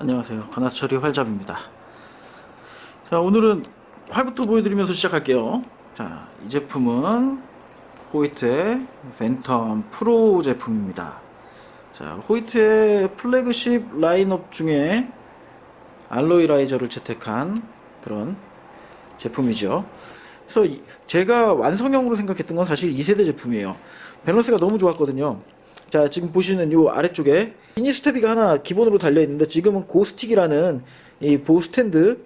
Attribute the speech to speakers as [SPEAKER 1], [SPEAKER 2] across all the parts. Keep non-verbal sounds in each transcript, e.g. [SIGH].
[SPEAKER 1] 안녕하세요. 가나처리 활잡입니다. 자, 오늘은 활부터 보여드리면서 시작할게요. 자, 이 제품은 호이트의 팬텀 프로 제품입니다. 자, 호이트의 플래그십 라인업 중에 알로이 라이저를 채택한 그런 제품이죠. 그래서 이- 제가 완성형으로 생각했던 건 사실 2세대 제품이에요. 밸런스가 너무 좋았거든요. 자, 지금 보시는 요 아래쪽에 미니 스텝이가 하나 기본으로 달려 있는데 지금은 고스틱이라는 이 보호 스탠드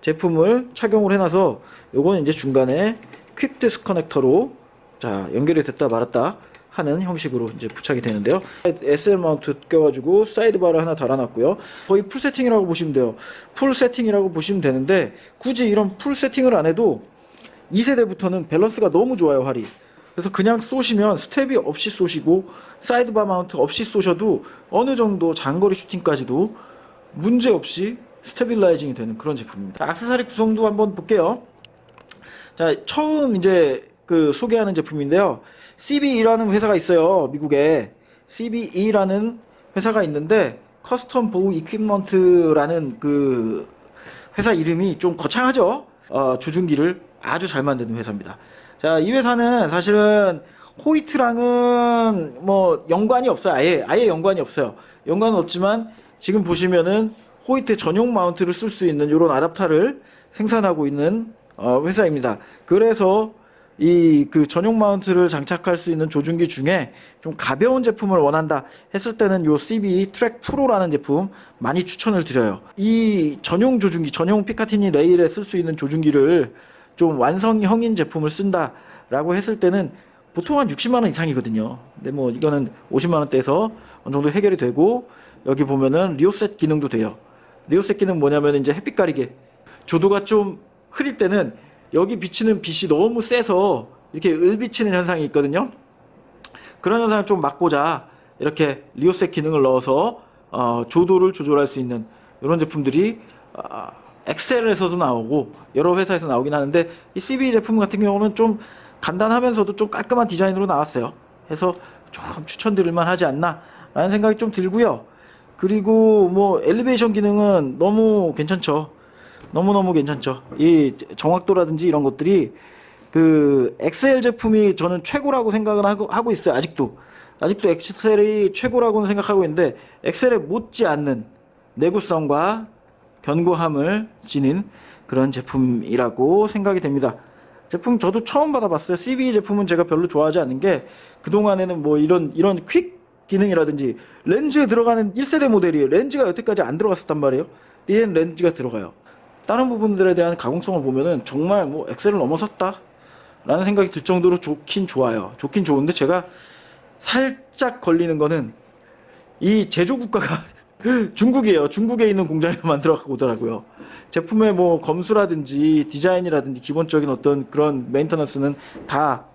[SPEAKER 1] 제품을 착용을 해놔서 요거는 이제 중간에 퀵 디스 커넥터로 자 연결이 됐다 말았다 하는 형식으로 이제 부착이 되는데요. SL 마운트 껴가지고 사이드바를 하나 달아놨고요. 거의 풀 세팅이라고 보시면 돼요. 풀 세팅이라고 보시면 되는데 굳이 이런 풀 세팅을 안 해도 2세대부터는 밸런스가 너무 좋아요 활이. 그래서 그냥 쏘시면 스텝이 없이 쏘시고 사이드바 마운트 없이 쏘셔도 어느 정도 장거리 슈팅까지도 문제 없이 스테빌라이징이 되는 그런 제품입니다. 자, 액세서리 구성도 한번 볼게요. 자, 처음 이제 그 소개하는 제품인데요. CBE라는 회사가 있어요. 미국에. CBE라는 회사가 있는데 커스텀 보호 이퀴먼트라는 그 회사 이름이 좀 거창하죠. 어, 조준기를 아주 잘 만드는 회사입니다. 자, 이 회사는 사실은 호이트랑은 뭐 연관이 없어요. 아예 아예 연관이 없어요. 연관은 없지만 지금 보시면은 호이트 전용 마운트를 쓸 수 있는 이런 아답터를 생산하고 있는 어, 회사입니다. 그래서 이 그 전용 마운트를 장착할 수 있는 조준기 중에 좀 가벼운 제품을 원한다 했을 때는 요 CB 트랙 프로라는 제품 많이 추천을 드려요. 이 전용 조준기, 전용 피카티니 레일에 쓸 수 있는 조준기를 좀 완성형인 제품을 쓴다라고 했을 때는 보통 한 60만 원 이상이거든요. 근데 뭐 이거는 50만 원대에서 어느 정도 해결이 되고 여기 보면은 리오셋 기능도 돼요. 리오셋 기능 뭐냐면 이제 햇빛 가리개. 조도가 좀 흐릴 때는 여기 비치는 빛이 너무 세서 이렇게 을비치는 현상이 있거든요. 그런 현상을 좀 막고자 이렇게 리오셋 기능을 넣어서 어, 조도를 조절할 수 있는 이런 제품들이 아, 엑셀에서도 나오고 여러 회사에서 나오긴 하는데 이 CB 제품 같은 경우는 좀 간단하면서도 좀 깔끔한 디자인으로 나왔어요. 해서 좀 추천드릴 만 하지 않나 라는 생각이 좀 들고요. 그리고 뭐 엘리베이션 기능은 너무 괜찮죠. 너무너무 괜찮죠. 이 정확도라든지 이런 것들이 그 엑셀 제품이 저는 최고라고 생각을 하고, 있어요. 아직도. 아직도 엑셀이 최고라고는 생각하고 있는데 엑셀에 못지 않는 내구성과 견고함을 지닌 그런 제품이라고 생각이 됩니다. 제품 저도 처음 받아봤어요. CB 제품은 제가 별로 좋아하지 않는 게 그동안에는 뭐 이런 이런 퀵 기능이라든지 렌즈에 들어가는 1세대 모델이에요. 렌즈가 여태까지 안 들어갔었단 말이에요. 얘는 렌즈가 들어가요. 다른 부분들에 대한 가공성을 보면은 정말 뭐 엑셀을 넘어섰다. 라는 생각이 들 정도로 좋긴 좋아요. 좋긴 좋은데 제가 살짝 걸리는 거는 이 제조 국가가 [GASPS] 중국이에요. 중국에 있는 공장에서 [LAUGHS] 만들어 오더라고요. 제품의 뭐 검수라든지 디자인이라든지 기본적인 어떤 그런 메인터넌스는 다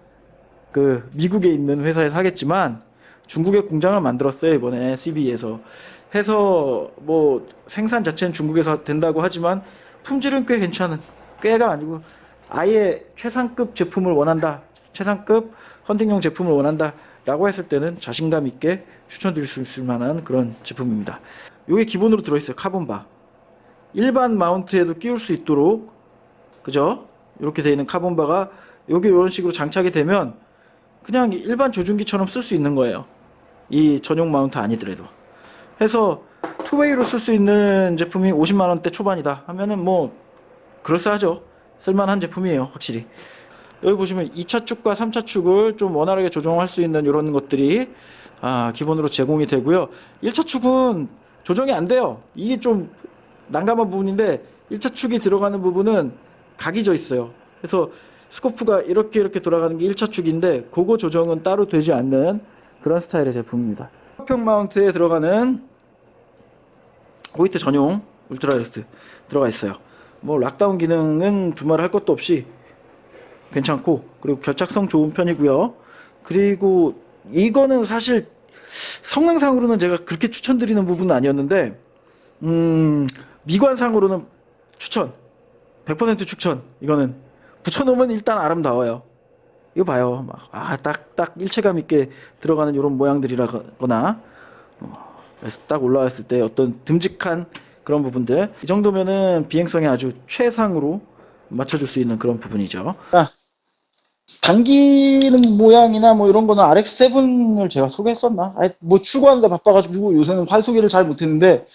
[SPEAKER 1] 그 미국에 있는 회사에서 하겠지만 중국의 공장을 만들었어요 이번에 CB에서 해서 뭐 생산 자체는 중국에서 된다고 하지만 품질은 꽤 괜찮은 꽤가 아니고 아예 최상급 제품을 원한다 최상급 헌팅용 제품을 원한다 라고 했을 때는 자신감 있게 추천드릴 수 있을 만한 그런 제품입니다. 이게 기본으로 들어있어요 카본바 일반 마운트에도 끼울 수 있도록 그죠? 이렇게 되어 있는 카본바가 여기 이런 식으로 장착이 되면 그냥 일반 조준기처럼 쓸 수 있는 거예요. 이 전용 마운트 아니더라도. 해서 투웨이로 쓸 수 있는 제품이 50만 원대 초반이다 하면은 뭐 그럴싸하죠. 쓸만한 제품이에요, 확실히. 여기 보시면 2차 축과 3차 축을 좀 원활하게 조정할 수 있는 이런 것들이 아, 기본으로 제공이 되고요. 1차 축은 조정이 안 돼요. 이게 좀 난감한 부분인데 1차 축이 들어가는 부분은 각이 져 있어요. 그래서 스코프가 이렇게 이렇게 돌아가는 게 1차 축인데 그거 조정은 따로 되지 않는 그런 스타일의 제품입니다. 평 마운트에 들어가는 호이트 전용 울트라 레스트 들어가 있어요. 뭐 락다운 기능은 두말 할 것도 없이 괜찮고 그리고 결착성 좋은 편이고요. 그리고 이거는 사실 성능상으로는 제가 그렇게 추천드리는 부분은 아니었는데 음, 미관상으로는 추천 100% 추천 이거는 붙여놓으면 일단 아름다워요. 이거 봐요. 막, 아, 딱, 딱 일체감 있게 들어가는 이런 모양들이라거나, 어, 딱 올라왔을 때 어떤 듬직한 그런 부분들 이 정도면은 비행성에 아주 최상으로 맞춰줄 수 있는 그런 부분이죠. 당기는 모양이나 뭐 이런 거는 RX7을 제가 소개했었나? 아니, 뭐 출고하는데 바빠가지고 요새는 활 소개를 잘 못했는데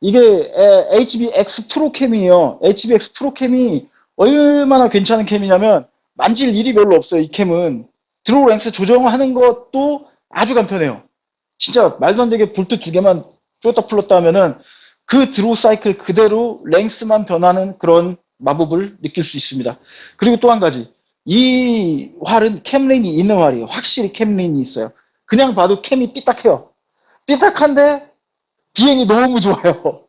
[SPEAKER 1] 이게 에, HBX 프로 캠이에요. HBX 프로 캠이 얼마나 괜찮은 캠이냐면 만질 일이 별로 없어요. 이 캠은 드로우 랭스 조정하는 것도 아주 간편해요. 진짜 말도 안 되게 볼트 두 개만 쪼다 풀었다 하면은 그 드로우 사이클 그대로 랭스만 변하는 그런 마법을 느낄 수 있습니다. 그리고 또 한 가지. 이 활은 캠린이 있는 활이에요. 확실히 캠린이 있어요. 그냥 봐도 캠이 삐딱해요. 삐딱한데 비행이 너무 좋아요.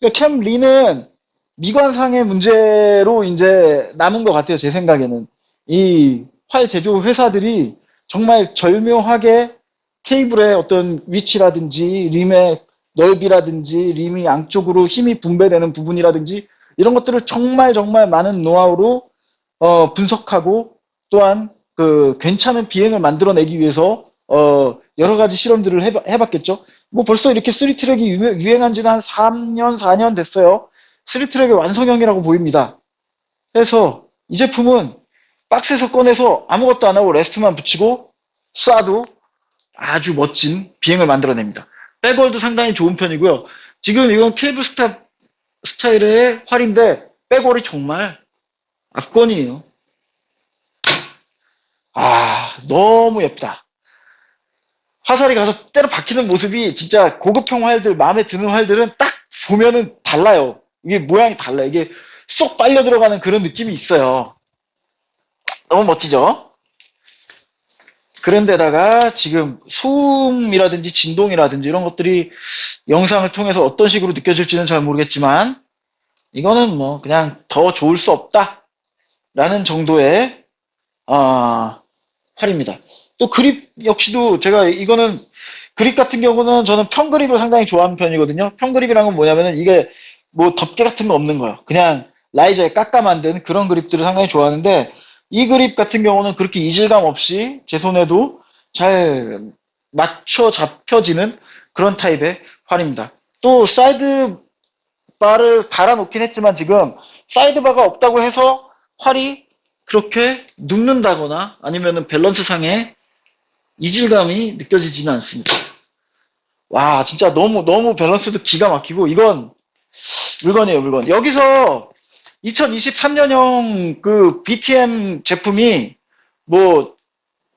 [SPEAKER 1] 그러니까 캠린은 미관상의 문제로 이제 남은 것 같아요. 제 생각에는. 이 활 제조 회사들이 정말 절묘하게 케이블의 어떤 위치라든지 림의 넓이라든지 림이 양쪽으로 힘이 분배되는 부분이라든지 이런 것들을 정말 정말 많은 노하우로 어, 분석하고 또한 그 괜찮은 비행을 만들어내기 위해서 어, 여러 가지 실험들을 해봐, 해봤겠죠. 뭐 벌써 이렇게 3트랙이 유행 한 지는 한 3년, 4년 됐어요. 3트랙의 완성형이라고 보입니다. 그래서 이 제품은 박스에서 꺼내서 아무것도 안 하고 레스트만 붙이고 쏴도 아주 멋진 비행을 만들어냅니다. 백월도 상당히 좋은 편이고요. 지금 이건 케이블 스타, 스타일의 활인데 백월이 정말 압권이에요. 아, 너무 예쁘다. 화살이 가서 때려 박히는 모습이 진짜 고급형 활들, 마음에 드는 활들은 딱 보면은 달라요. 이게 모양이 달라요. 이게 쏙 빨려 들어가는 그런 느낌이 있어요. 너무 멋지죠? 그런데다가 지금 소음이라든지 진동이라든지 이런 것들이 영상을 통해서 어떤 식으로 느껴질지는 잘 모르겠지만 이거는 뭐 그냥 더 좋을 수 없다 라는 정도의 어, 활입니다. 또 그립 역시도 제가 이거는 그립 같은 경우는 저는 평그립을 상당히 좋아하는 편이거든요. 평그립이란 건 뭐냐면은 이게 뭐 덮개 같은 거 없는 거예요. 그냥 라이저에 깎아 만든 그런 그립들을 상당히 좋아하는데 이 그립 같은 경우는 그렇게 이질감 없이 제 손에도 잘 맞춰 잡혀지는 그런 타입의 활입니다. 또 사이드 바를 달아놓긴 했지만 지금 사이드 바가 없다고 해서 활이 그렇게 눕는다거나 아니면은 밸런스 상에 이질감이 느껴지지는 않습니다. 와 진짜 너무 너무 밸런스도 기가 막히고 이건 물건이에요 물건. 여기서 2023년형 그 BTM 제품이 뭐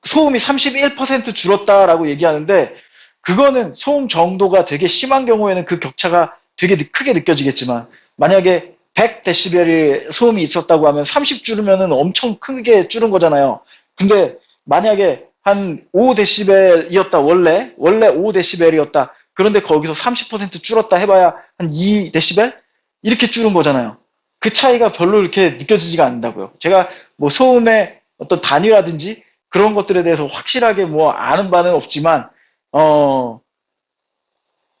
[SPEAKER 1] 소음이 31% 줄었다라고 얘기하는데 그거는 소음 정도가 되게 심한 경우에는 그 격차가 되게 느- 크게 느껴지겠지만 만약에 100데시벨이 소음이 있었다고 하면 30 줄으면은 엄청 크게 줄은 거잖아요. 근데 만약에 한 5데시벨이었다 원래 원래 5데시벨이었다. 그런데 거기서 30% 줄었다 해봐야 한 2데시벨 이렇게 줄은 거잖아요. 그 차이가 별로 이렇게 느껴지지가 않는다고요. 제가 뭐 소음의 어떤 단위라든지 그런 것들에 대해서 확실하게 뭐 아는 바는 없지만 어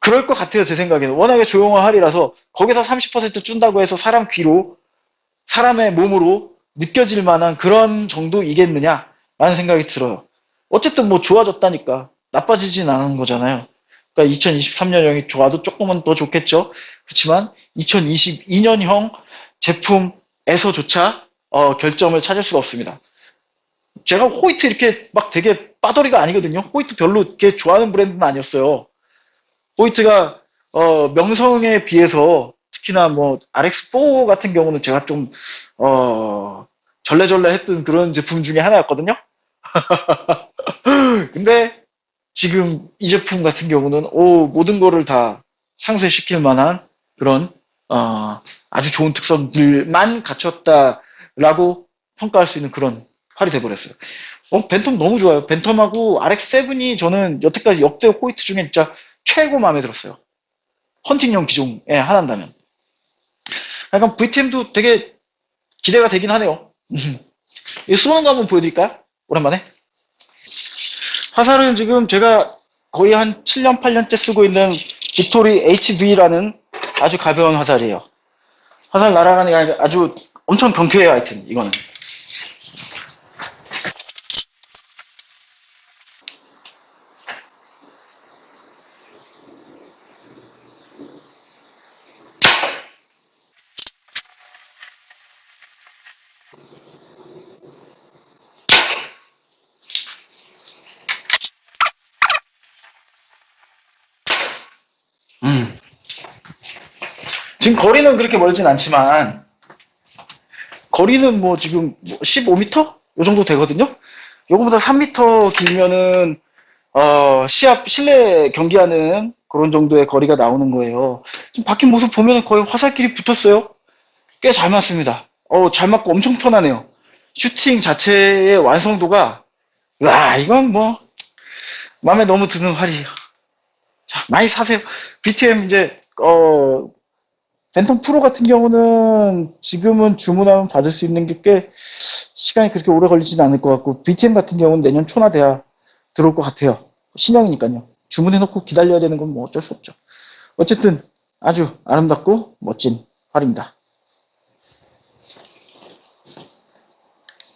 [SPEAKER 1] 그럴 것 같아요 제 생각에는 워낙에 조용한 할이라서 거기서 30% 준다고 해서 사람 귀로 사람의 몸으로 느껴질 만한 그런 정도이겠느냐라는 생각이 들어요. 어쨌든 뭐 좋아졌다니까 나빠지진 않은 거잖아요. 그러니까 2023년형이 좋아도 조금은 더 좋겠죠. 그렇지만 2022년형 제품에서조차 어, 결점을 찾을 수가 없습니다. 제가 호이트 이렇게 막 되게 빠돌이가 아니거든요. 호이트 별로 이렇게 좋아하는 브랜드는 아니었어요. 호이트가 어, 명성에 비해서 특히나 뭐 RX4 같은 경우는 제가 좀 어, 절레절레 했던 그런 제품 중에 하나였거든요. [LAUGHS] 근데 지금 이 제품 같은 경우는 오, 모든 거를 다 상쇄시킬 만한 그런 어, 아주 좋은 특성들만 갖췄다라고 평가할 수 있는 그런 활이 돼버렸어요. 어, 벤텀 너무 좋아요. 벤텀하고 RX7이 저는 여태까지 역대 호이트 중에 진짜 최고 마음에 들었어요. 헌팅용 기종에 하나인다면. 약간 VTM도 되게 기대가 되긴 하네요. [LAUGHS] 이 쏘는 거 한번 보여드릴까요? 오랜만에. 화살은 지금 제가 거의 한 7년, 8년째 쓰고 있는 빅토리 HV라는 아주 가벼운 화살이에요. 화살 날아가는 게 아주 엄청 경쾌해요, 하여튼, 이거는. 지금 거리는 그렇게 멀진 않지만 거리는 뭐 지금 15m? 요 정도 되거든요. 요거보다 3m 길면은 어, 시합 실내 경기하는 그런 정도의 거리가 나오는 거예요. 지금 바뀐 모습 보면 거의 화살길이 붙었어요. 꽤 잘 맞습니다. 어, 잘 맞고 엄청 편하네요. 슈팅 자체의 완성도가 와, 이건 뭐 마음에 너무 드는 활이에요. 자, 많이 사세요. BTM 이제 어 벤텀 프로 같은 경우는 지금은 주문하면 받을 수 있는 게 꽤 시간이 그렇게 오래 걸리지는 않을 것 같고 BTM 같은 경우는 내년 초나 돼야 들어올 것 같아요. 신형이니까요. 주문해놓고 기다려야 되는 건 뭐 어쩔 수 없죠. 어쨌든 아주 아름답고 멋진 활입니다.